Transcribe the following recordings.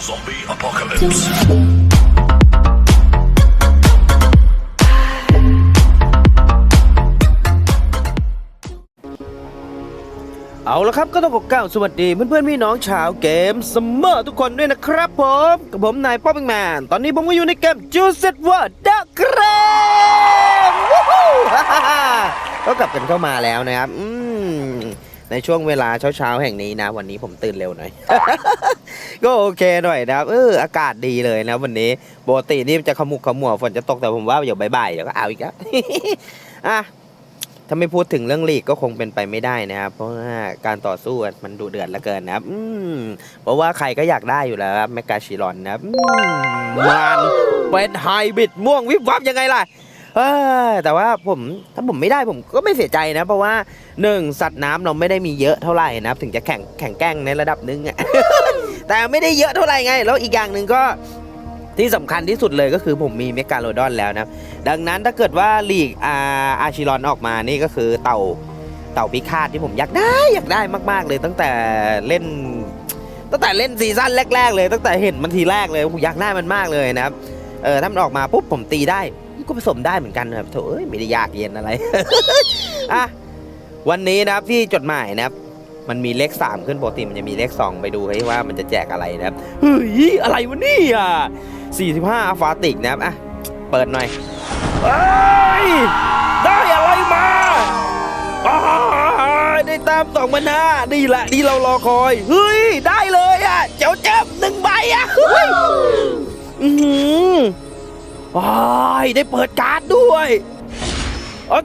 Zombie apocalypse. เอาละครับก็ต้องขอกล่าวสวัสดีเพื่อนๆพี่น้องชาวเกมเสมอทุกคนด้วยนะครับผมกับผมนายป๊อปปิ้งแมนตอนนี้ผมก็อยู่ในเกมจูเซตว่าดักเกรมวู้ฮู้ฮ่าฮ่าฮ่าก็กลับกันเข้ามาแล้วนะครับอื ในช่วงเวลาเช้าๆแห่งนี้นะ วันนี้ผมตื่นเร็วหน่อย ก็โอเคหน่อยนะครับเอออากาศดีเลยนะ วันนี้ปกตินี่จะขมุกขมัวฝนจะตกแต่ผมว่าเดี๋ยวบ่ายๆเดี๋ยวก็เอาอีกแล้วอะถ้าไม่พูดถึงเรื่องลีกก็คงเป็นไปไม่ได้นะครับ เพราะว่าการต่อสู้มันดุเดือดเหลือเกินนะครับอืมเพราะว่าใครก็อยากได้อยู่แล้วครับแมกกาชิรอนนะครับมันเป็นไฮบิดม่วงวิบวับยังไงล่ะ เอ้ยแต่ว่าผมถ้าผมไม่ได้ผมก็ไม่เสียใจนะ เพราะว่าหนึ่งสัตว์น้ำเราไม่ได้มีเยอะเท่าไหร่นะครับ ถึงจะแข่งแข่งแกร่งในระดับหนึงอะแต่ไม่ได้เยอะเท่าไหร่ไง แล้วอีกอย่างหนึ่งก็ที่สำคัญที่สุดเลยก็คือผมมีเมกาโลดอนแล้วนะดังนั้นถ้าเกิดว่าลีกอาอาชิรอนออกมานี่ก็คือเต่าเต่าพิฆาตที่ผมอยากได้อยากได้มาก ๆ เลยตั้งแต่เล่น ตั้งแต่เล่นซีซั่นแรก ๆ เลย ตั้งแต่เห็นมันทีแรกเลยผมอยากได้มันมากเลยนะครับเออถ้ามันออกมาปุ๊บผมตีได้ ก็ผสมได้เหมือนกันนะครับโถเอ้ยไม่ได้ยากเย็นอะไร อะวันนี้นะครับที่จดหมายนะครับ มันมีเลข3ขึ้นปกติมันจะมีเลข2ไปดูให้ว่ามันจะแจกอะไรนะครับเฮ้ยอะไรวะเนี่ย45อัลฟาติกนะครับอะเปิดหน่อยเอ้ยได้อะไรมาได้ตามสองพันห้านี่แหละที่เรารอคอย เฮ้ย ได้เลยอะ เจ้าเจ็บหนึ่งใบอะเฮ้ย อือหือว้ายได้เปิดการ์ดด้วยอ๊ะ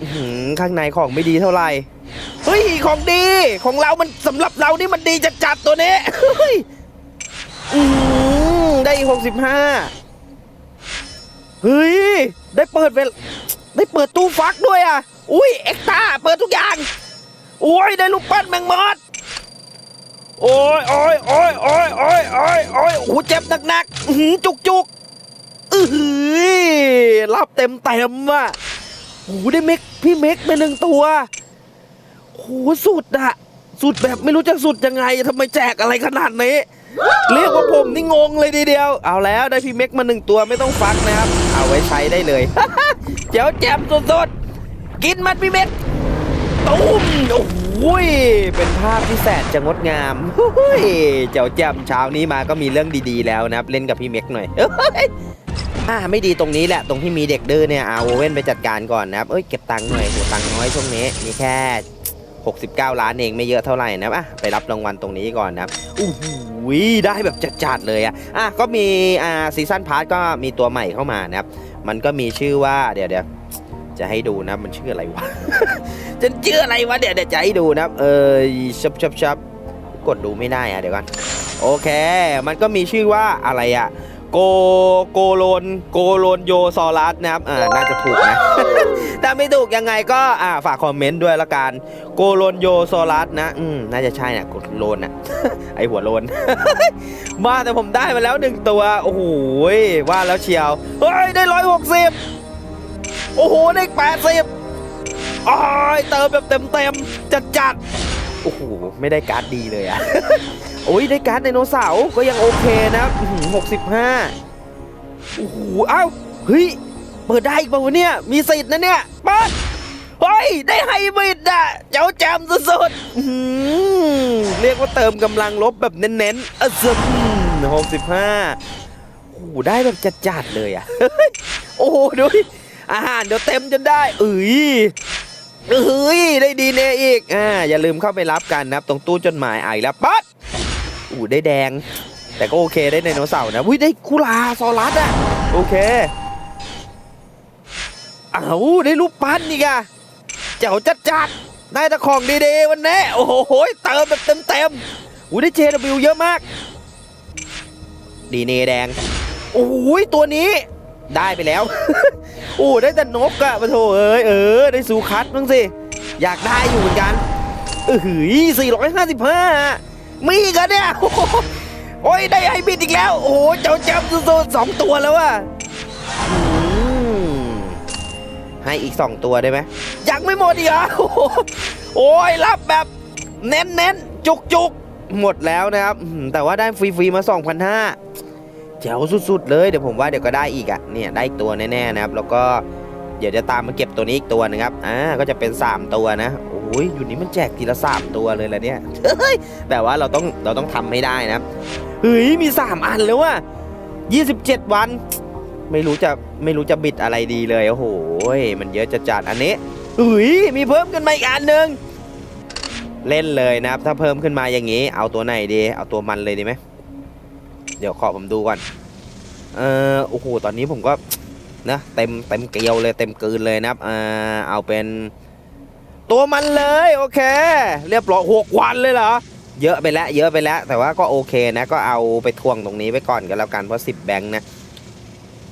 อื้อหือข้างในของไม่ดีเท่าไหร่ เฮ้ย ของดีของเรามันสำหรับเรานี่มันดีจัดจัดๆตัวนี้เฮ้ยอือได้หกสิบห้าเฮ้ย ได้เปิดเวลได้เปิดตู้ฟักด้วยอะ อุ้ย เอ็กซ์ตาเปิดทุกอย่างโอ้ยได้ลูกปั้นแมงมอดโอ้ยโอ้ยโอ้ยโอ้ยโอ้ยโอ้ยโอ้ยโอ้โหเจ็บหนักๆหือจุกจุก อือหือรับเต็มเต็มๆอะโอ้โหได้เม็กพี่เม็กไปหนึ่งตัวโอ้โหสุดอะสุดแบบไม่รู้จะสุดยังไงทำไมแจกอะไรขนาดนี้เรียกว่าผมนี่งงเลยทีเดียว เอาแล้วได้พี่เม็กมาหนึ่งตัวไม่ต้องฟักนะครับ เอาไว้ใช้ได้เลยเจ๋วแจมสุดๆกินมันพี่เม็กตุ้มโอ้ยเป็นภาพที่แสนจะงดงามโอ้ยเจ๋วแจมเช้านี้มาก็มีเรื่องดีๆแล้วนะครับ เล่นกับพี่เม็กหน่อย อ่าไม่ดีตรงนี้แหละตรงที่มีเด็กดื้อเนี่ยเอาโอเว่นไปจัดการก่อนนะครับเอ้ยเก็บตังค์หน่อยโหตังค์น้อยช่วงนี้มีแค่ 69 ล้านเองไม่เยอะเท่าไหร่นะครับอะไปรับรางวัลตรงนี้ก่อนนะครับอู้หูได้แบบจัดๆเลยอะอะก็มีอ่าซีซั่นพาร์ทก็มีตัวใหม่เข้ามานะครับมันก็มีชื่อว่าเดี๋ยวเดี๋ยวจะให้ดูนะมันชื่ออะไรวะจะชื่ออะไรวะเดี๋ยวเดี๋ยวจะให้ดูนะเออชับชับชับกดดูไม่ได้อะเดี๋ยวก่อนโอเค มันก็มีชื่อว่าอะไรอะ โกโกโลนโกโลนโยซอรัสนะครับอ่าน่าจะถูกนะ ถ้าไม่ถูกยังไงก็อ่าฝากคอมเมนต์ด้วยละกันโกโลนโยโซลัสนะอืมน่าจะใช่นะโกโลนนะไอหัวโลนมาแต่ผมได้มาแล้วหนึ่งตัวโอ้โหว่าแล้วเชียวเฮ้ยได้ร้อยหกสิบโอ้โหได้แปดสิบอ้ยเติมแบบเต็มเต็มจัดจัดโอ้โหไม่ได้การ์ดดีเลยอะ โอ้ยได้การ์ดไดโนเสาร์ก็ยังโอเคนะหกสิบห้าโอ้โหเอ้าเฮ้ยเปิดได้อีกป่าวะเนี่ย มีสิทธิ์นะเนี่ยปิดเฮ้ย ได้ไฮบริดอะ เจ้าแจมสุดๆอืเรียกว่าเติมกำลังลบแบบเน้นๆอะซึมหกสิบห้าโอ้ได้แบบจัดๆเลยอะ โอ้โหดูดิอาหารเดี๋ยวเต็มจนได้เอ้ยเอ้ยได้ดีเนอีก อ่า อย่าลืมเข้าไปรับกันนะครับ ตรงตู้จดหมายไอแล้วปั๊ด อูได้แดง แต่ก็โอเคได้ไดโนเสาร์นะอุ้ยได้คุลาซอรัสอะโอเคเอาได้รูปปั้นอีกอะเจ้าจัดจัดๆได้ต่ของดีๆวันนี้โอ้โหเติมแบบเต็มๆอู้ได้ JW เยอะมาก ดีเนแดงโอ้ยตัวนี้ได้ไปแล้วโอ้ได้แต่นกอะปะโถเอ้ยเออได้ซูคัตบ้างสิ อยากได้อยู่เหมือนกันเออหือ455 มีอีกันเนี่ยโอ้โหโอ้ยได้ไฮบิดอีกแล้ว โอ้โหเจ้าจำสุดๆสองตัวแล้วอะอืมให้อีก2ตัวได้ไหมยังไม่หมดอีกเหรอโอ้โหโอ้ยรับแบบเน้นเน้นจุกจุกหมดแล้วนะครับอื้อหือแต่ว่าได้ฟรีๆมา 2,500 แจ๋วสุดๆเลยเดี๋ยวผมว่าเดี๋ยวก็ได้อีกอะเนี่ยได้อีกตัวแน่ๆนะครับ แล้วก็ ดี๋ยวจะตามมาเก็บตัวนี้อีกตัวนึงครับ อ่า ก็จะเป็น 3 ตัวนะ โอ้ย อยู่นี้มันแจกทีละสามตัวเลยละเนี่ย เฮ้ย แต่ว่าเราต้อง เราต้องทำให้ได้นะ เฮ้ย มี 3 อันแล้วว่ะ27 วัน ไม่รู้จะ ไม่รู้จะบิดอะไรดีเลย โอ้โห มันเยอะจะจัดอันนี้เฮ้ย มีเพิ่มขึ้นมาอีกอันหนึ่งเล่นเลยนะครับ ถ้าเพิ่มขึ้นมาอย่างนี้ เอาตัวไหนดี เอาตัวมันเลยดีไหม เดี๋ยวขอผมดูก่อน เออโอ้โห ตอนนี้ผมก็ นะเต็มเต็มเกลียวเลยเต็มกลืนเลยนะครับอ่าเอาเป็นตัวมันเลยโอเค เรียบร้อยหกวันเลยเหรอเยอะไปแล้วเยอะไปแล้ว แต่ว่าก็โอเคนะ ก็เอาไปทวงตรงนี้ไว้ก่อนกันแล้วกันเพราะสิบแบงค์นะ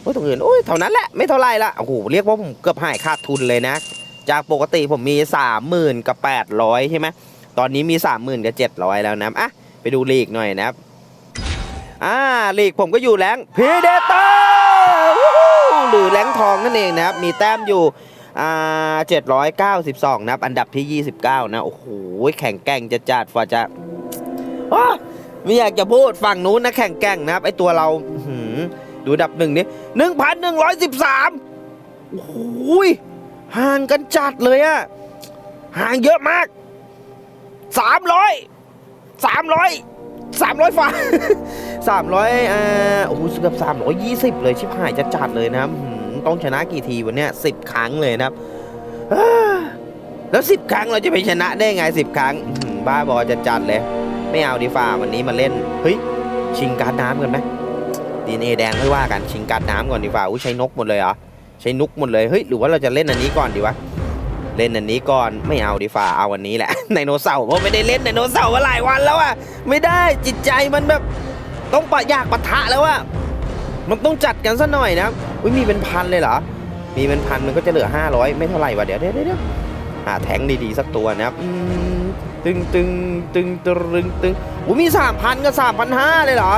โอ้ยตรงอื่นโอ้ยเท่านั้นแหละไม่เท่าไรละโอ้โหเรียกว่าผมเกือบหายขาดทุนเลยนะ จากปกติผมมีสามหมื่นกับแปดร้อยใช่ไหมตอนนี้มีสามหมื่นกับเจ็ดร้อยแล้วนะอะไปดูลีกหน่อยนะครับ อ่าลีกผมก็อยู่แรงพีเดเตอร์หรือแรงทองนั่นเองนะครับ มีแต้มอยู่อ่า792นะครับ อันดับที่29นะ โอ้โห แข่งแกร่งจะจัดฝ่าจะไม่อยากจะพูดฝั่งนู้นนะแข่งแกร่งนะครับ ไอตัวเราอื้อหือดูอันดับหนึ่งนี่1,113โอ้โหห่างกันจัดเลยอะห่างเยอะมาก300 300 300ฝ่าสามร้อย อ่าโอ้โหเกือบสามร้อยยี่สิบเลยชิบหายจะจัดเลยนะครับต้องชนะกี่ทีวันเนี้ยสิบครั้งเลยนะครับแล้วสิบครั้งเราจะไปชนะได้ไงสิบครั้งบ้าบอจะจัดเลย ไม่เอาดีฝ่าวันนี้มาเล่นเฮ้ยชิงการน้ำกันไหมดีเอแดงไม่ว่ากันชิงการน้ำก่อนดีฝ่าอุ้ใช้นกหมดเลยเหรอใช้นกหมดเลยเฮ้ยหรือว่าเราจะเล่นอันนี้ก่อนดีวะ เล่นอันนี้ก่อนไม่เอาดีฝ่าเอาอันนี้แหละไดโนเสาร์เพราะไม่ได้เล่นไดโนเสาร์มาหลายวันแล้วอะไม่ได้จิตใจมันแบบต้องปะอยากปะทะแล้วอะมันต้องจัดกันซะหน่อยนะอุ้ยมีเป็นพันเลยเหรอมีเป็นพันมันก็จะเหลือ 500 ไม่เท่าไหร่วะเดี๋ยวเดี๋ยวเดี๋ยวหาแทงดีๆสักตัวนะครับตึงตึงตึงตึงตึงอุ้ยมี 3,000 กับ 3,500 เลยเหรอ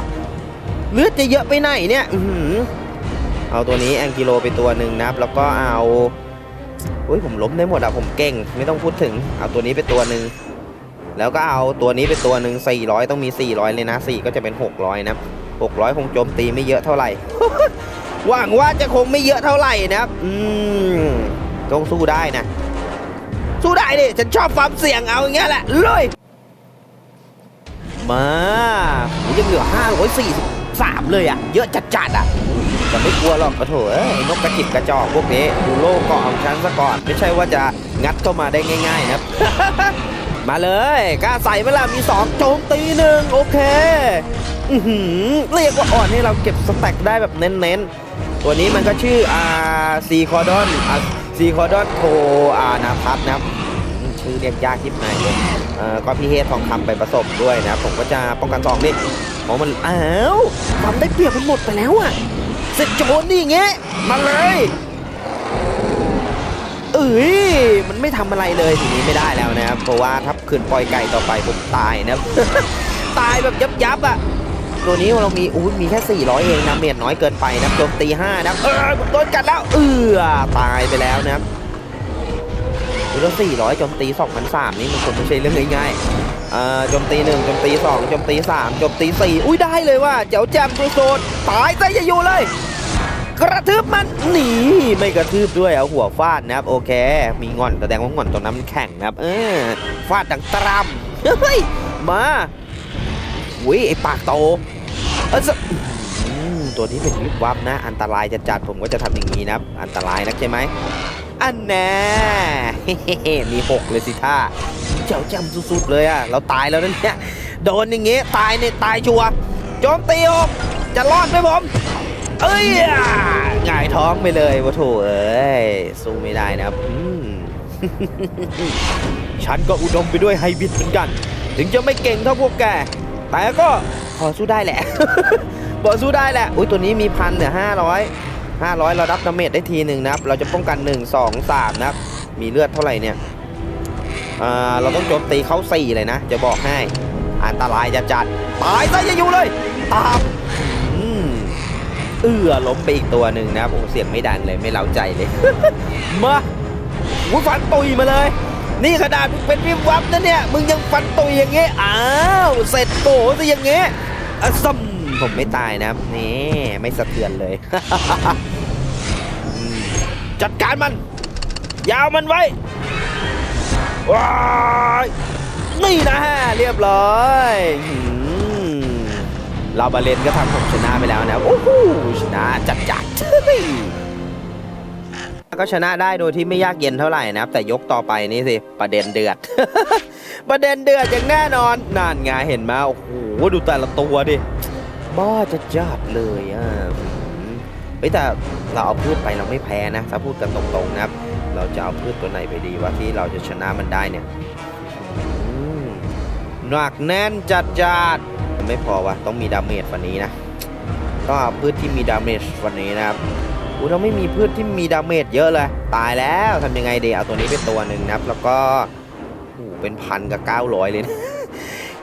เลือดจะเยอะไปไหนเนี่ยอเอาตัวนี้แองกิโลไปตัวหนึ่งนะครับ แล้วก็เอา อุ้ยผมล้มได้หมดอะผมเก่ง ไม่ต้องพูดถึง เอาตัวนี้ไปตัวหนึ่งแล้วก็เอาตัวนี้ไปตัวหนึ่ง400 ต้องมี 400 เลยนะ 4 ก็จะเป็น 600 นะครับ600 คงโจมตีไม่เยอะเท่าไหร่ หวังว่าจะคงไม่เยอะเท่าไหร่นะครับ อืมต้องสู้ได้นะ สู้ได้ดิ ฉันชอบความเสี่ยงเอาอย่างเงี้ยแหละเลยมายังเหลือ 543 เลยอะเยอะจัดๆอะ แต่ไม่กลัวหรอกกระโถเอ้ยนกกระจิบกระจอกพวกนี้ดูโลกเกาะของฉันซะก่อน ไม่ใช่ว่าจะงัดเข้ามาได้ง่ายๆนะครับมาเลยกล้าใส่เวลามี 2 โจมตีหนึ่งโอเคอืเรียกว่าอ่อนให้เราเก็บสแต็กได้แบบเน้นๆ ตัวนี้มันก็ชื่ออ่าซีคอดอนอ่าซีคอดอนโทอานาพัทนะครับชื่อเรียกยากทิบหายเลยก็พี่เฮททองคำไปผสมด้วยนะครับผมก็จะป้องกันสองนี่เพราะมันอ้าวความได้เปรียบมันหมดไปแล้วอะ สร็จโจนนี่ย่างเงี้ยมาเลยเอ้ยมันไม่ทำอะไรเลยทีนี้ไม่ได้แล้วนะครับเพราะว่าถ้าคืนปล่อยไก่ต่อไปผมตายนะตายแบบยับยับอะตัวนี้เรามีอุ้มีแค่ 400 เองนะเมียน้อยเกินไปนะโจมตี5นะเออผมโดนกัดแล้วเออตายไปแล้วนะครับแล้ว400โจมตี2,003นี่มันคงไม่ใช่เรื่องง่ายๆ อ่อโจมตี1โจมตี2โจมตี3โจมตี4อุ้ยได้เลยว่าเจ๋วแจมตัวโซนตายซะอย่าอยู่เลย กระทืบมันหนีไม่กระทืบด้วยเอาหัวฟาดนะครับโอเค มีงอนแสดงว่างอนตรงนั้นมันแข็งนะครับเออฟาดดังตรำเฮ้ยมาอุ้ยไอปากโตเออสอืมตัวนี้เป็นวิบวับนะ อันตรายจะจัดผมก็จะทำอย่างนี้นะครับอันตรายนักใช่ไหม อันแน่มีหกเลยสิท่าเจ้าแจำสุดๆเลยอะเราตายแล้วนั่นเนี่ย โดนอย่างงี้ยตายเนี่ยตายชัวร์โจมตีออกจะรอดไหมผม เอ้ยหงายท้องไปเลยวะโถเอ้ย สู้ไม่ได้นะครับฉันก็อุดมไปด้วยไฮบิดเหมือนกัน ถึงจะไม่เก่งเท่าพวกแก แต่ก็พอสู้ได้แหละพอสู้ได้แหละ อุ้ยตัวนี้มีพันเห้าร้อห้าร้อย เรารับดาเมจได้ทีหนึ่งนะครับ เราจะป้องกัน 1 2 3 นะครับ มีเลือดเท่าไหร่เนี่ยอ่าเราต้องโจมตีเขาสี่เลยนะ จะบอกให้ อันตรายจะจัด ตายซะอย่าอยู่เลย ตามอืมเอื้อล้มไปอีกตัวหนึ่งนะครับโอ้โหเสียงไม่ดังเลยไม่เล้าใจเลย มาหูฟันตุยมาเลย นี่ขนาดมึงเป็นวิบวับนะเนี่ย มึงยังฟันตุยอย่างเงี้ยอ้าว เสร็จโกซะอย่างเงี้ยอะซัม ผมไม่ตายนะครับนี่ไม่สะเทือนเลย จัดการมัน ยาวมันไว้ว้ายนี่นะฮะเรียบร้อยเราบาเลนก็ทำผมชนะไปแล้วนะโอ้โหชนะจัดจัดเฮ้ยก็ชนะได้โดยที่ไม่ยากเย็นเท่าไหร่นะครับ แต่ยกต่อไปนี่สิ ประเด็นเดือด ประเด็นเดือดอย่างแน่นอนนั่นไงเห็นมาโอ้โหดูแต่ละตัวดิ บ้าจะจัดเลยอะหืมเฮ้ยแต่เราเอาพืชไปเราไม่แพ้นะถ้าพูดกันตรงๆนะครับ เราจะเอาพืชตัวไหนไปดีวะที่เราจะชนะมันได้เนี่ยหนักแน่นจัดจัดไม่พอวะต้องมีดาเมจวันนี้นะต้องเอาพืชที่มีดาเมจวันนี้นะครับอู้เราไม่มีพืชที่มีดาเมจเยอะเลย ตายแล้วทำยังไงดีเอาตัวนี้เป็นตัวหนึ่งนะครับ แล้วก็โอ้เป็นพันกับเก้าร้อยเลยนะ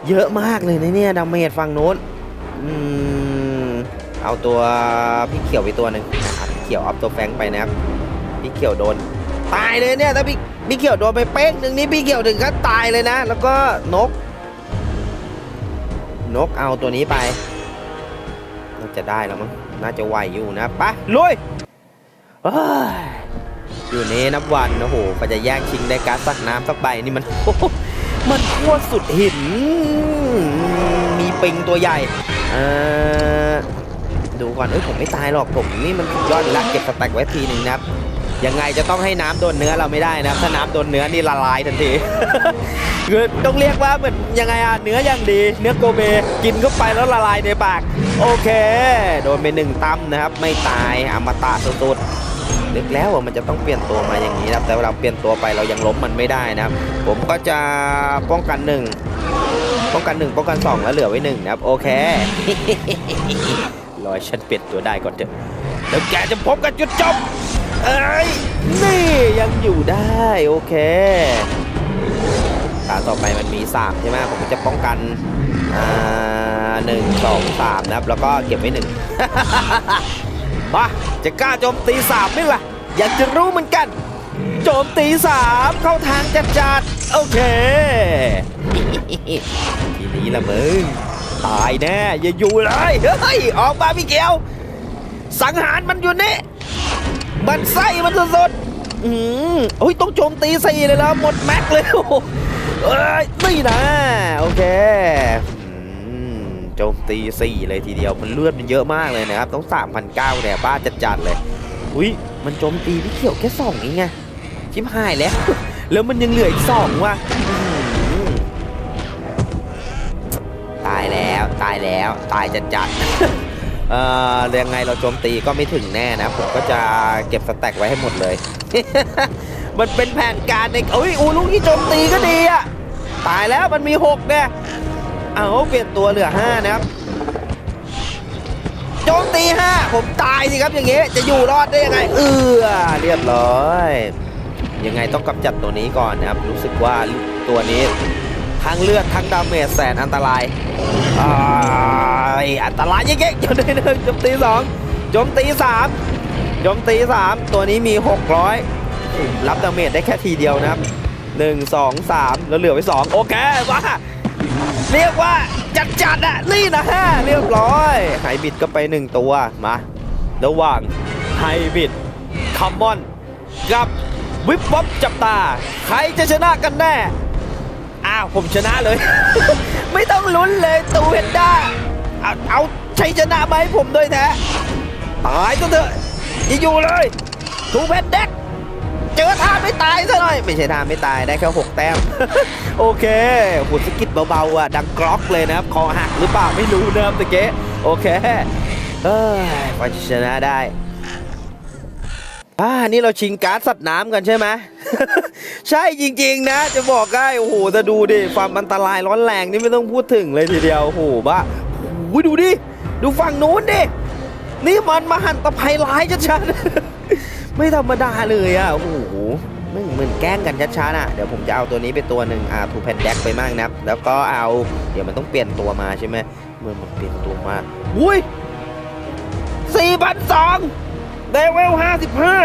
เยอะมากเลยนะเนี่ยดาเมจฝั่งโน้น อืมเอาตัวพี่เขียวไปตัวหนึ่งนะครับพี่เขียวอัพตัวแฟงไปนะครับพี่เขียวโดน ตายเลยเนี่ยถ้าพี่พี่เขียวโดนไปเป๊กหนึ่งนี่พี่เขียวถึงก็ตายเลยนะ แล้วก็นก นกเอาตัวนี้ไปน่าจะได้แล้วมั้งน่าจะไหวอยู่นะไปลุยอยู่นี้นับวันโอ้โหก็จะแย่งชิงได้การสักน้ำสักใบนี่มันมันโคตรสุดหินมีปิงตัวใหญ่ เออดูก่อนเอ้ยผมไม่ตายหรอกผมนี่มันยอดล้วเก็บสแต็กไว้ทีหนึ่งนะครับยังไงจะต้องให้น้ำโดนเนื้อเราไม่ได้นะถ้าน้ำโดนเนื้อนี่ละลายทันทีคือต้องเรียกว่าเหมือนยังไงอะเนื้ออย่างดี เนื้อโกเบกินเข้าไปแล้วละลายในปาก โอเค โดนไปหนึ่งตั้มนะครับ ไม่ตายอมตะสุดๆนึกแล้วว่ามันจะต้องเปลี่ยนตัวมาอย่างนี้นะครับแต่เวลาเปลี่ยนตัวไปเรายังล้มมันไม่ได้นะครับ ผมก็จะป้องกันหนึ่ง ป้องกันหนึ่งป้องกันสองแล้วเหลือไว้หนึ่งนะครับ โอเครอให้ฉันเปลี่ยนตัวได้ก่อนเถอะแล้วแกจะพบกับจุดจบเอ้ยนี่ยังอยู่ได้โอเคตาต่อไปมันมี3ใช่ไหมผมจะป้องกันอ่าหนึ่งสองสามนะครับ แล้วก็เก็บไว้หนึ่งมาจะกล้าโจมตีสามไหมล่ะอยากจะรู้เหมือนกัน โจมตีสามเข้าทางจัดจัดๆโอเค ทีนี้ละมึง ตายแน่อย่าอยู่เลย เฮ้ย ออกมาพี่เกียว สังหารมันอยู่นี่ มันไส้มันสุดๆอืมโอ้ยต้องโจมตีสี่เลยแล้วหมดแม็กเลยโอ้โหเอ้ยนี่นะ โอเคโจมตีสี่เลยทีเดียวมันเลือดมันเยอะมากเลยนะครับ ต้องสามพันเก้าเนี่ยบ้าจัดๆเลย อุ้ยมันโจมตีพี่เขียวแค่สองเองไง ชิบหายแล้ว แล้วมันยังเหลืออีกสองว่ะตายแล้วตายแล้วตายจัดๆเอ่อยังไงเราโจมตีก็ไม่ถึงแน่นะ ผมก็จะเก็บสแต็กไว้ให้หมดเลย มันเป็นแผนการในเอ้ยอูลูกนี้โจมตีก็ดีอะตายแล้วมันมีหกเนี่ยเอาเปลี่ยนตัวเหลือห้านะครับโจมตีห้าผมตายสิครับอย่างเงี้จะอยู่รอดได้ยังไง เออเรียบร้อย ยังไงต้องกำจัดตัวนี้ก่อนนะครับ รู้สึกว่าตัวนี้ทั้งเลือดทั้งดาเมจแสนอันตรายอันตรายยิ่งๆโจมตีหนึ่งจมตีสองจมตีสามจมตีสามตัวนี้มี 600 รับดาเมจได้แค่ทีเดียวนะครับ 1 2 3 แล้วเหลือไว้ 2 โอเคว่าเรียกว่าจัดจัดอะนี่นะฮะเรียบร้อยไฮบิดก็ไป 1 ตัวมา ระหว่างไฮบิดคัมมอนกับ วิบวับจับตา ใครจะชนะกันแน่ อ้าวผมชนะเลย ไม่ต้องลุ้นเลยตูเวนด้า เอาเอาชัยชนะมาให้ผมด้วยแท้ตายก็เถอะอย่าอยู่เลยทูเพนเด็กเจอท่าไม่ตายซะหน่อย ไม่ใช่ท่าไม่ตายได้แค่6แต้ม โอเคหุ่นสกิดเบาๆอะดังกรอกเลยนะครับ คอหักหรือเปล่าไม่รู้นะครับตะเก๊โอเคเออจะชนะได้ อ่านี่เราชิงการ์ดสัตว์น้ำกันใช่ไหมใช่จริง ๆ นะ จะบอกได้โอ้โหจะดูดิความอันตรายร้อนแรงนี่ไม่ต้องพูดถึงเลยทีเดียวโอ้โหบ้าโอ้โหดูดิดูฝั่งนู้นดินี่มันมาหันตภัยร้ายชัดๆไม่ธรรมดาเลยอะโอ้โหม่เหมือนแกล้งกันชัดๆอะเดี๋ยวผมจะเอาตัวนี้ไปตัวหนึ่งอ่าทูแพนแดกไปมากนะแล้วก็เอาเดี๋ยวมันต้องเปลี่ยนตัวมาใช่ไหมเมื่อมันเปลี่ยนตัวมาอุ้ยสี่พันสอง เดเวลห้าสิบห้า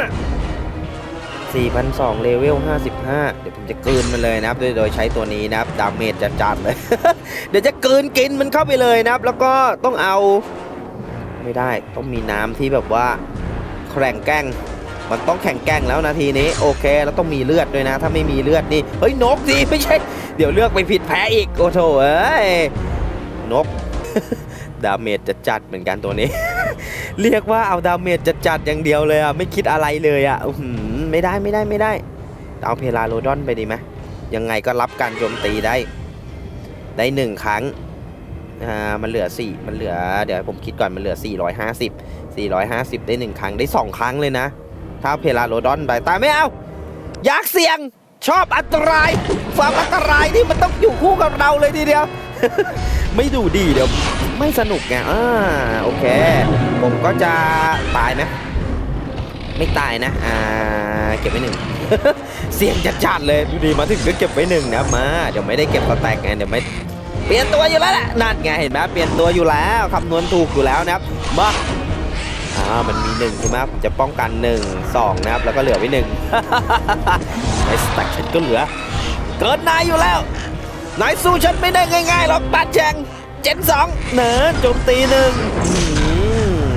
4,200เลเวล55 เดี๋ยวผมจะกลืนมันเลยนะครับ โดยโดยใช้ตัวนี้นะครับ ดาเมจจัดๆเลย เดี๋ยวจะกลืนกินมันเข้าไปเลยนะครับ แล้วก็ต้องเอา ไม่ได้ต้องมีน้ำที่แบบว่าแข่งแกร่งมันต้องแข่งแกร่งแล้วนาทีนี้โอเค แล้วต้องมีเลือดด้วยนะ ถ้าไม่มีเลือดนี่เฮ้ยนกดีไม่ใช่ เดี๋ยวเลือกไปผิดแพ้อีกโอ้โถเอ้ยนก ดาเมจจัดๆเหมือนกันตัวนี้ เรียกว่าเอาดาเมจจัดๆอย่างเดียวเลยอะไม่คิดอะไรเลยอะอืไม่ได้ไม่ได้ไม่ได้เอาเพลาโรดอนไปดีไหมยังไงก็รับการโจมตีได้ ได้หนึ่งครั้งอ่ามันเหลือ4มันเหลือเดี๋ยวผมคิดก่อนมันเหลือ 450 450 ได้1ครั้งได้2ครั้งเลยนะ ถ้าเพลาโรดอนไปตายไม่เอาอยากเสี่ยง ชอบอันตรายความอันตรายนี่มันต้องอยู่คู่กับเราเลยทีเดียว ไม่ดูดีเดี๋ยว ไม่สนุกไงอ่าโอเค ผมก็จะตายไหมไม่ตายนะ อ่า เก็บไว้หนึ่ง เสี่ยงจัดๆเลยดูดีมาถึงก็เก็บไว้หนึ่งนะมา เดี๋ยวไม่ได้เก็บสแต็กไงเดี๋ยวไม่ เปลี่ยนตัวอยู่แล้วแหละนั่นไงเห็นไหมเปลี่ยนตัวอยู่แล้วคำนวณถูกอยู่แล้วนะครับมา อ่ามันมีหนึ่งใช่ไหมผมจะป้องกันหนึ่งสองนะครับ แล้วก็เหลือไว้หนึ่งไอ้สแต็กฉันก็เหลือ เกินนายอยู่แล้ว นายสู้ฉันไม่ได้ง่ายๆหรอกปัดแจงเจนสองเนินโจมตีหนึ่ง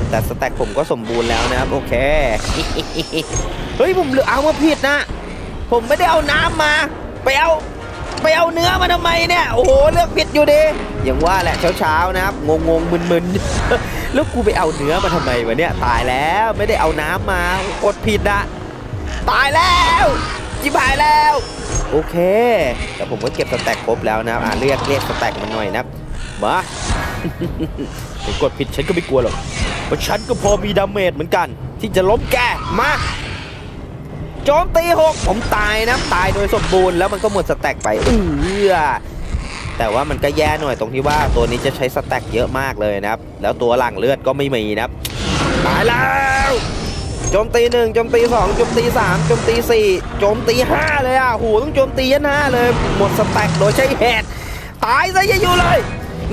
แต่สแต็กผมก็สมบูรณ์แล้วนะครับโอเค เฮ้ยผมเหลือเอามาผิดนะ ผมไม่ได้เอาน้ำมา ไปเอา ไปเอาเนื้อมาทำไมเนี่ย โอ้โห เลือกผิดอยู่ดีอย่างว่าแหละเช้าๆนะครับ งงงๆมึนๆแล้วกูไปเอาเนื้อมาทำไมวะเนี่ย ตายแล้วไม่ได้เอาน้ำมากดผิดอะตายแล้วจิบหายแล้ว โอเค แต่ผมก็เก็บสแต็กครบแล้วนะครับอ่าเรียกเรียกสแต็กมันหน่อยนะครับมาผมกดผิดฉันก็ไม่กลัวหรอกเพราะฉันก็พอมีดาเมจเหมือนกัน ที่จะล้มแกมา โจมตีหกผมตายนะตายโดยสมบูรณ์แล้วมันก็หมดสแต็กไปเออแต่ว่ามันก็แย่หน่อยตรงที่ว่าตัวนี้จะใช้สแต็กเยอะมากเลยนะครับ แล้วตัวหลังเลือดก็ไม่มีนะครับตายแล้วโจมตีหนึ่งโจมตีสองโจมตีสามโจมตีสี่โจมตีห้าเลยอะโหต้องโจมตียันห้าเลย หมดสแต็กโดยใช้แฮดตายซะอย่าอยู่เลย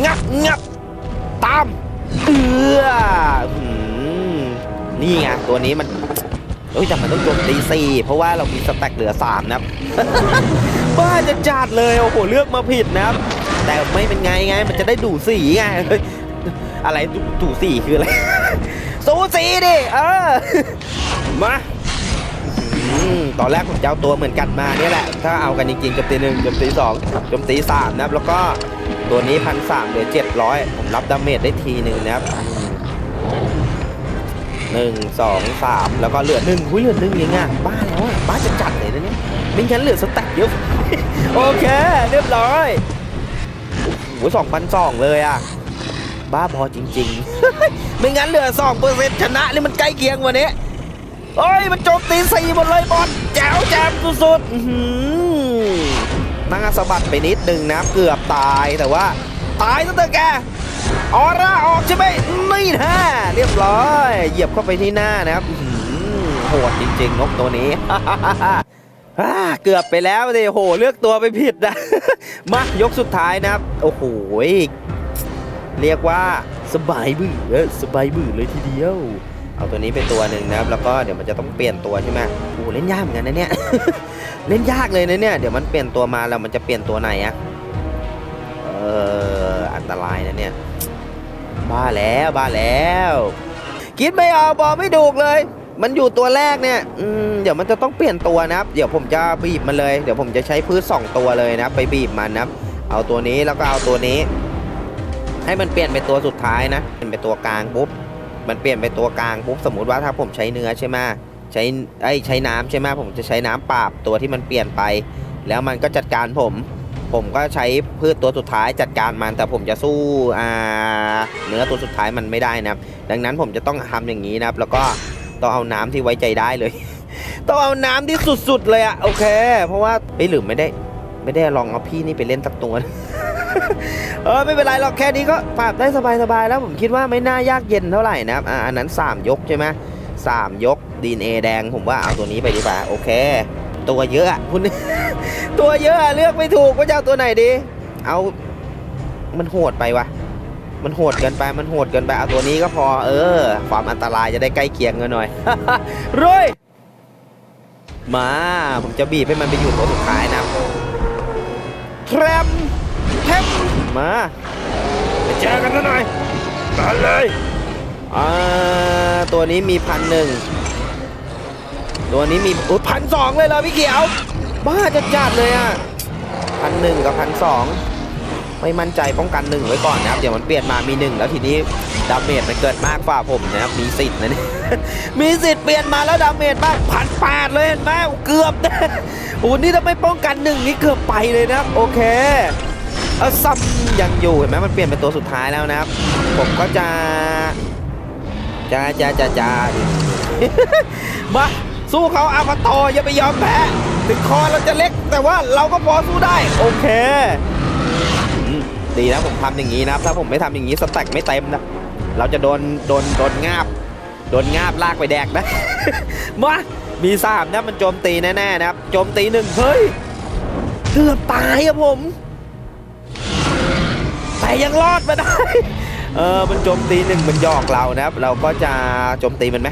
งับงับตามเอือหืมนี่ไงตัวนี้มัน เอ้ยแต่มันต้องโจมตีสี่เพราะว่าเรามีสแต็กเหลือสามนะครับบ้าจะจัดเลยโอ้โหเลือกมาผิดนะครับ แต่ไม่เป็นไงไง มันจะได้ดูสีไงเฮ้ยอะไรดูสีคืออะไรสูสีดิเออมาตอนแรกผมจะเอาตัวเหมือนกันมาเนี่ยแหละ ถ้าเอากันจริงๆจมตีหนึ่งจมตีสองจมตีสามนะครับ แล้วก็ตัวนี้พันสามเหลือเจ็ดร้อยผมรับดาเมจได้ทีหนึ่งนะครับ หนึ่งสองสามแล้วก็เหลือหนึ่งหุ้ยเหลือหนึ่งเองอะบ้าแล้วอะบ้าจะจัดเลยนะเนี่ยไม่งั้นเหลือสแต็กเดียวโอเค เรียบร้อยโอ้ยสองพันสองเลยอะ บ้าพอจริง ๆ ไม่งั้นเหลือสองเปอร์เซ็นต์ชนะนี่มันใกล้เคียงกวันนี้โอ้ยมันโจมตีสี่หมดเลยบอลแจ๋วแจมสุดๆอื้อหือนั่งสะบัดไปนิดนึงนะเกือบตายแต่ว่า ตายซะเถอะแก ออร่าออกใช่ไหมนี่นะเรียบร้อย เหยียบเข้าไปที่หน้านะครับโหดจริงๆนกตัวนี้เกือบไปแล้วสิโห เลือกตัวไปผิดนะมายกสุดท้ายนะครับ โอ้โหเรียกว่าสบายบื้อสบายบื้อเลยทีเดียว เอาตัวนี้ไปตัวหนึ่งนะครับ แล้วก็เดี๋ยวมันจะต้องเปลี่ยนตัวใช่ไหมโอ้เล่นยากเหมือนกันนะเนี่ยเล่นยากเลยนะเนี่ยเดี๋ยวมันเปลี่ยนตัวมาแล้วมันจะเปลี่ยนตัวไหนอะเอออันตรายนะเนี่ย บ้าแล้วบ้าแล้ว คิดไม่ออกบอกไม่ถูกเลย มันอยู่ตัวแรกเนี่ยอืมเดี๋ยวมันจะต้องเปลี่ยนตัวนะครับ เดี๋ยวผมจะบีบมันเลย เดี๋ยวผมจะใช้พืชสองตัวเลยนะ ไปบีบมันนะเอาตัวนี้แล้วก็เอาตัวนี้ ให้มันเปลี่ยนเป็นตัวสุดท้ายนะเป็นเป็นตัวกลางปุ๊บมันเปลี่ยนเป็นตัวกลางปุ๊บสมมุติว่าถ้าผมใช้เนื้อใช่ไหมใช้ไอ้ใช้น้ำใช่ไหมผมจะใช้น้ำปราบตัวที่มันเปลี่ยนไป แล้วมันก็จัดการผม ผมก็ใช้พืชตัวสุดท้ายจัดการมัน แต่ผมจะสู้เนื้อตัวสุดท้ายมันไม่ได้นะครับ ดังนั้นผมจะต้องทำอย่างนี้นะครับ แล้วก็ต้องเอาน้ำที่ไว้ใจได้เลย ต้องเอาน้ำที่สุดๆเลยอะโอเค เพราะว่าเอ้หรือไม่ได้ ไม่ได้ลองเอาพี่นี่ไปเล่นสักตัวเออไม่เป็นไรหรอกแค่นี้ก็ปราบได้สบายๆแล้วผมคิดว่าไม่น่ายากเย็นเท่าไหร่นะครับอ่าอันนั้น 3 ยกใช่ไหมสามยกดีเอแดงผมว่าเอาตัวนี้ไปดีกว่าโอเค ตัวเยอะอะคุณ ตัวเยอะอะเลือกไม่ถูกว่าจะเอาตัวไหนดี เอามันโหดไปวะมันโหดเกินไปมันโหดเกินไปเอาตัวนี้ก็พอ เออ ความอันตรายจะได้ใกล้เคียงกันหน่อยรวยมาผมจะบีบให้มันไปอยู่ตัวสุดท้ายนะแทรมแทมมาไปเจอกันซะหน่อยมาเลยอ่าตัวนี้มีพันหนึ่ง ตัวนี้มีพันสองเลยเหรอพี่เขียว บ้าจะจัดเลยอะพันหนึ่งกับพันสองไม่มั่นใจป้องกันหนึ่งไว้ก่อนนะครับเดี๋ยวมันเปลี่ยนมามีหนึ่งแล้วทีนี้ดาเมจมันเกิดมากกว่าผมนะครับมีสิทธิ์นะเนี่ยมีสิทธิ์เปลี่ยนมาแล้วดาเมจมากพันแปดเลยเห็นไหมเกือบนะโอ้นี่ถ้าไม่ป้องกันหนึ่งนี่เกือบไปเลยนะครับโอเคเออซัมยังอยู่เห็นไหมมันเปลี่ยนเป็นตัวสุดท้ายแล้วนะครับ ผมก็จะจะจะจะจะมา สู้เขาอามาโตอย่าไปยอมแพ้ถึงคอเราจะเล็ก แต่ว่าเราก็พอสู้ได้ โอเคอืมดีนะผมทำอย่างนี้นะครับถ้าผมไม่ทำอย่างนี้สแต็กไม่เต็มนะ เราจะโดนโดนโดนงาบ โดนงาบลากไปแดกนะมามีสามนะมันโจมตีแน่ๆนะครับโจมตีหนึ่งเฮ้ยเกือบตายอะผมแต่ยังรอดมาได้ เออ มันโจมตีหนึ่งมันหยอกเรานะครับ เราก็จะโจมตีมันไหม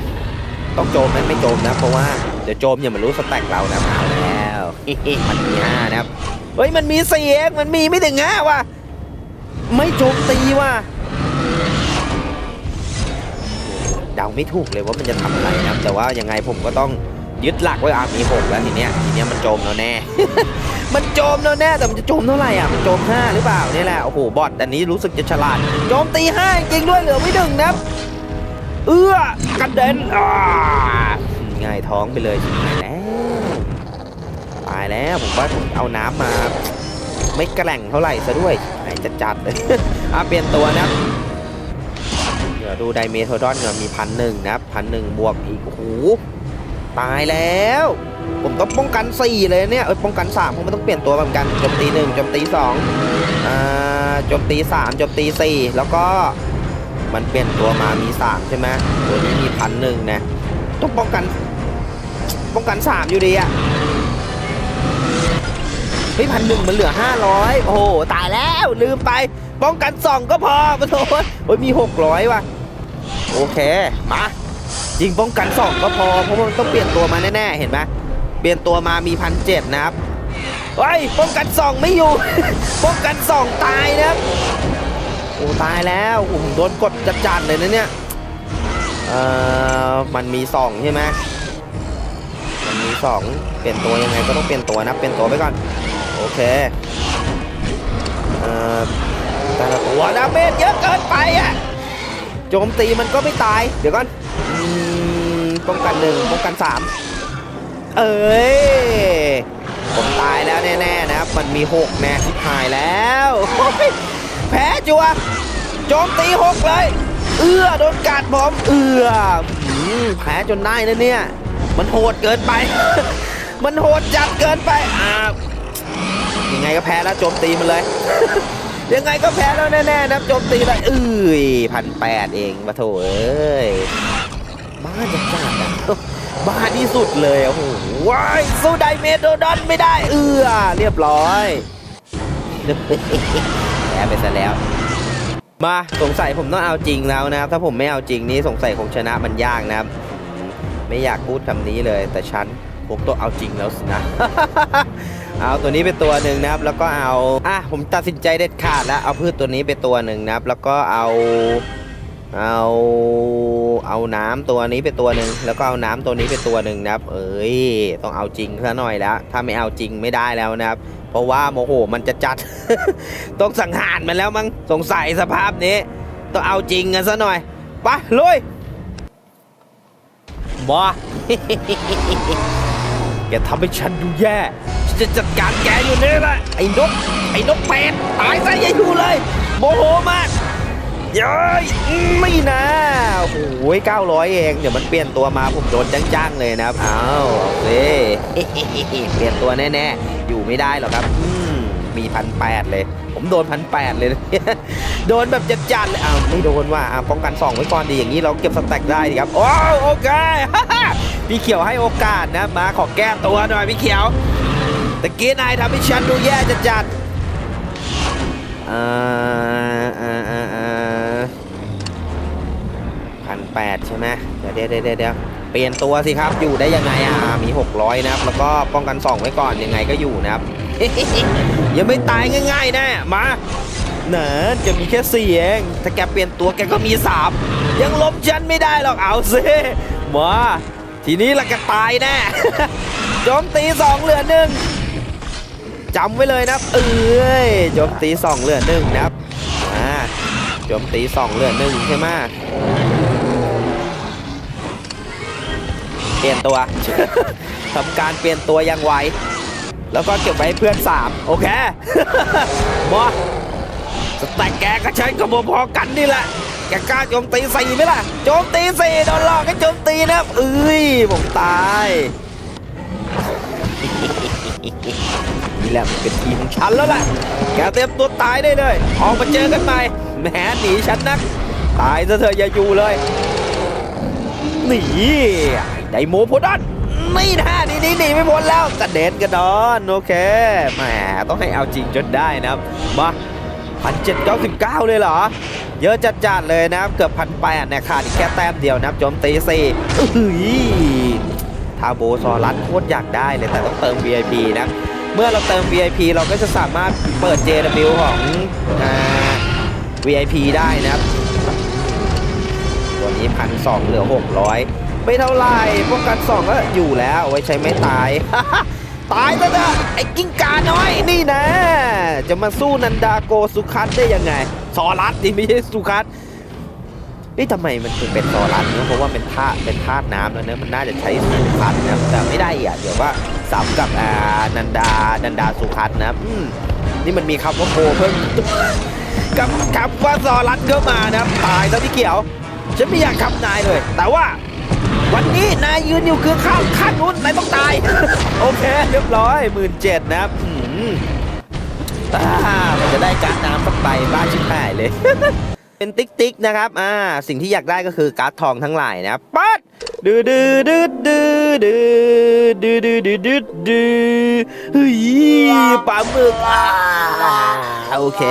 ต้องโจมไหมไม่โจมนะ เพราะว่าเดี๋ยวโจมอย่ามันรู้สแต็กเรานะเอาแล้วมันมีห้านะครับเฮ้ยมันมีสี่เองมันมีไม่ถึงห้าว่ะไม่โจมตีว่ะเดาไม่ถูกเลยว่ามันจะทำอะไรนะแต่ว่ายังไงผมก็ต้องยึดหลักไว้อะมีหกแล้วทีเนี้ยทีเนี้ยมันโจมเราแน่ มันโจมเราแน่แต่มันจะโจมเท่าไหร่อะมันโจมห้าหรือเปล่านี่แหละโอ้โหบอทอันนี้รู้สึกจะฉลาด โจมตีห้าจริงด้วยเหลือไม่หนึ่งนะครับ เอื้อกระเด็นอ่าง่ายท้องไปเลยตายแล้วตายแล้วผมว่าผมเอาน้ำมา ไม่แกร่งเท่าไหร่ซะด้วยไหนจะจัดเลยอะเปลี่ยนตัวนะเดี๋ยวดูไดเมโทดอนเนี่ยมีพันหนึ่งนะพันหนึ่งบวกอีกโอ้โหตายแล้ว ผมต้องป้องกันสี่เลยเนี่ยเออป้องกันสามผมไม่ต้องเปลี่ยนตัวเหมือนกันโจมตีหนึ่งโจมตีสองอ่าโจมตีสามโจมตีสี่แล้วก็ มันเปลี่ยนตัวมามีสามใช่ไหมตัวนี้มีพันหนึ่งนะต้องป้องกัน ป้องกันสามอยู่ดีอะเฮ้ยพันหนึ่งมันเหลือห้าร้อยโอ้โหตายแล้วลืมไป ป้องกันสองก็พอปะโถโอ้ยมีหกร้อยว่ะโอเคมายิงป้องกันสองก็พอเพราะว่ามันต้องเปลี่ยนตัวมาแน่ๆเห็นไหมเปลี่ยนตัวมามีพันเจ็ดนะครับเฮ้ยป้องกันสองไม่อยู่ ป้องกันสองตายนะครับ อ้ตายแล้วโอ้โหผมโดนกดจัดๆเลยนะเนี่ยเอ่อมันมีสองใช่ไหมมันมีสองเปลี่ยนตัวยังไงก็ต้องเปลี่ยนตัวนะเปลี่ยนตัวไปก่อนโอเคเอ่อแต่ละตัวดาเมจเยอะเกินไปอะโจมตีมันก็ไม่ตายเดี๋ยวก่อนอืมป้องกันหนึ่งป้องกันสามเอ้ยผมตายแล้วแน่ๆนะครับมันมีหกแน่ทิพหายแล้ว แพ้จัวโจมตีหกเลย เอื้อโดนกัดผมเอื้อแพ้จนได้นะเนี่ย มันโหดเกินไป มันโหดจัดเกินไปอ่ายังไงก็แพ้แล้วโจมตีมันเลย ยังไงก็แพ้แล้วแน่ๆนะโจมตีเลยเอ้ยพันแปดเองมาโถเอ้ยบ้าจะจัดอะบ้าที่สุดเลยโอ้โหว้ายสู้ไดเมโดดอนไม่ได้ เอื้อเรียบร้อย พ้ไปซะแล้ว มาสงสัยผมต้องเอาจริงแล้วนะครับ ถ้าผมไม่เอาจริงนี้สงสัยคงชนะมันยากนะครับ ไม่อยากพูดคำนี้เลย แต่ฉันผมต้องเอาจริงแล้วสินะ เอาตัวนี้เป็นตัวหนึ่งนะครับ แล้วก็เอา อะผมตัดสินใจเด็ดขาดแล้ว เอาพืชตัวนี้เป็นตัวหนึ่งนะครับ แล้วก็เอาเอาเอาน้ำตัวนี้เป็นตัวหนึ่งแล้วก็เอาน้ำตัวนี้เป็นตัวหนึ่งนะครับ เอ้ยต้องเอาจริงซะหน่อยแล้วถ้าไม่เอาจริงไม่ได้แล้วนะครับ เพราะว่าโมโหมันจะจัด ต้องสังหารมันแล้วมั้งสงสัยสภาพนี้ ต้องเอาจริงกันซะหน่อยไปลุยมาแกทำให้ฉันดูแย่ฉันจะจัดการแกอยู่นี่แหละไอ้นกไอ้นกเป็ดตายซะอย่าอยู่เลย โมโหมาก ย้ยไม่นะโอ้โหเก้าร้อยเอง เดี๋ยวมันเปลี่ยนตัวมาผมโดนจ้างๆเลยนะครับเอาโอเคเปลี่ยนตัวแน่ๆ อยู่ไม่ได้หรอกครับมีพันแปดเลย ผมโดนพันแปดเลย โดนแบบจัดๆเลยอ้าวไม่โดนว่ะอ้าวป้องกันสองไว้ก่อนดีอย่างนี้เราเก็บสแต็กได้ดีครับ โอ้โอเคพี่เขียวให้โอกาสนะมาขอแก้ตัวหน่อยพี่เขียวตะกี้นายทำให้ฉันดูแย่จัดจัดๆอ่า อ่าอ่าพันแปดใช่ไหมเดี๋ยวเดี๋ยวเดี๋ยวเดี๋ยวเปลี่ยนตัวสิครับอยู่ได้ยังไงอะมี 600 นะครับ แล้วก็ป้องกัน 2 ไว้ก่อนยังไงก็อยู่นะครับยังไม่ตายง่ายๆแนะมาเนินจะมีแค่สี่เองถ้าแกเปลี่ยนตัวแกก็มีสามยังล้มฉันไม่ได้หรอกเอาสิมาทีนี้ละแกตายแน่โจมตีสองเหลือหนึ่งจำไว้เลยนะครับเอ้ยโจมตีสองเหลือหนึ่งนะครับอ่าโจมตีสองเหลือหนึ่งใช่ไหม ปลี่ยนตัว ทำการเปลี่ยนตัวยังไว แล้วก็เก็บไว้ให้เพื่อนสามโอเคมาสแต็กแกกับฉันก็พอกันนี่แหละแกกล้าโจมตีสี่ไหมล่ะ โจมตีสี่โดนหลอกให้โจมตีนะครับเอ้ยผมตายนี่แหละมันเป็นทีมของฉันแล้วล่ะ แกเตรียมตัวตายได้เลย ออกมาเจอกันใหม่แหมหนีฉันนัก ตายซะเถอะอย่าอยู่เลย หนี ไดโมโพดันนี่นะนี่นี่หนีไม่พ้นแล้วกระเด็นกระดอนโอเคแหมต้องให้เอาจริงจนได้นะครับมาพันเจ็ดเก้าสิบเก้าเลยเหรอ เยอะจัดๆเลยนะครับเกือบพันแปดเนี่ยขาดอีกแค่แต้มเดียวนะครับโจมตีสี่อื้อหือทาโบซอรัสโคตรอยากได้เลยแต่ต้องเติม VIP นะเมื่อเราเติม VIP เราก็จะสามารถเปิด JW ของอ VIP ได้นะครับ ตัวนี้พันสองเหลือหกร้อย ไม่เท่าไร่ป้องกันสองก็อยู่แล้วไว้ใช้ไม่ตาย ตายแล้วนะไอ้กิ้งกาน้อยนี่นะ จะมาสู้นันดาโกสุคัตได้ยังไงซอรัสนี่ไม่ใช่สุคัตนี่ทำไมมันถึงเป็นซอรัสเนอะเพราะว่าเป็นธาตุเป็นธาตุน้ำแล้วเนอะมันน่าจะใช้สุคัตนะแต่ไม่ได้อะเดี๋ยวว่าสับกับอ่านันดานันดาสุคัตนะอืมนี่มันมีคำว่าโคเพิ่มกับคำว่าซอรัสเข้ามานะตายแล้วพี่เขียว ฉันไม่อยากทำนายเลย แต่ว่า วันนี้นายยืนอยู่คือข้างข้างนู้นนายต้องตาย โอเค เรียบร้อยหมื่นเจ็ดนะครับอ่ามันจะได้การน้ำสักใบบ้าชิบหายเลย เป็นติ๊กติ๊กนะครับ อ่า สิ่งที่อยากได้ก็คือการ์ดทองทั้งหลายนะครับปัดดื้อดื้อดื้อดื้อดื้อดื้อดื้อดื้อดื้อดื้อเฮ้ยปลาหมึกอ่าโอเค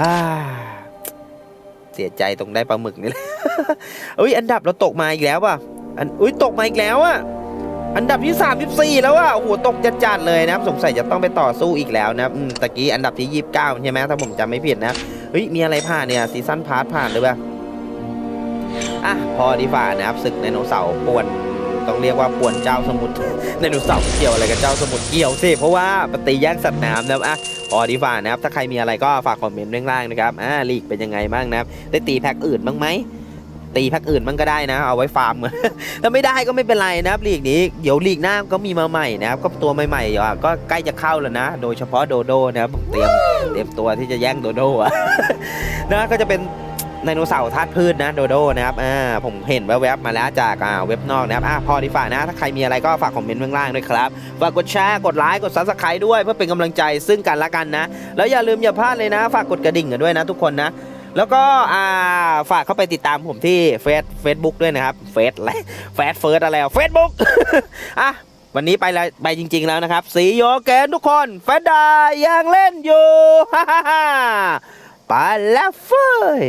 อ่า เสียใจตรงได้ปลาหมึกนี่แหละอุ้ยอันดับเราตกมาอีกแล้วว่ะอันอุ้ยตกมาอีกแล้วอะอันดับที่ 34 แล้วอะโอ้โหตกจัดๆเลยนะครับสงสัยจะต้องไปต่อสู้อีกแล้วนะอืมตะกี้อันดับที่ 29 ใช่ไหมถ้าผมจำไม่ผิดนะเฮ้ยมีอะไรผ่านเนี่ยซีซั่นพาร์ทผ่านหรือเปล่าอะพอดีฝ่านะครับศึกไดโนเสาร์ป่วนต้องเรียกว่าป่วนเจ้าสมุทรไดโนเสาร์เกี่ยวอะไรกับเจ้าสมุทร เกี่ยวสิเพราะว่าปฏิแย่งสัตว์น้ำนะครับอะพอดีฝ่านะครับถ้าใครมีอะไรก็ฝากคอมเมนต์ล่างนะครับอ่าลีกเป็นยังไงบ้างนะครับได้ตีแพ็กอื่นบ้างไหมตีแพ็กอื่นบ้างก็ได้นะ เอาไว้ฟาร์มถ้าไม่ได้ก็ไม่เป็นไรนะครับลีกนี้เดี๋ยวลีกหน้าก็มีมาใหม่นะครับก็ตัวใหม่ๆอะก็ใกล้จะเข้าแล้วนะ โดยเฉพาะโดโดนะครับเตรียมเตรียมตัวที่จะแย่งโดโดอะนะก็จะเป็น ไดโนเสาร์ธาตุพืชนะโดโดนะครับอ่าผมเห็นแวบๆมาแล้วจากอ่าเว็บนอกนะครับอ่าพอดีฝ่านะ ถ้าใครมีอะไรก็ฝากคอมเมนต์ข้างล่างด้วยครับฝากกดแชร์กดไลค์กดซับสไครต์ด้วยเพื่อเป็นกำลังใจซึ่งกันและกันนะ แล้วอย่าลืมอย่าพลาดเลยนะ ฝากกดกระดิ่งกันด้วยนะทุกคนนะแล้วก็อ่าฝากเข้าไปติดตามผมที่เฟซเฟซบุ๊กด้วยนะครับเฟซอะไรแฟซเฟิร์สอะไรเฟซบุ๊กอะวันนี้ไปแล้วไปจริง ๆแล้วนะครับ สีโยเกนทุกคนแฟดดายังเล่นอยู่ฮ่าฮ่าฮ่าไปแล้วเฟ้ย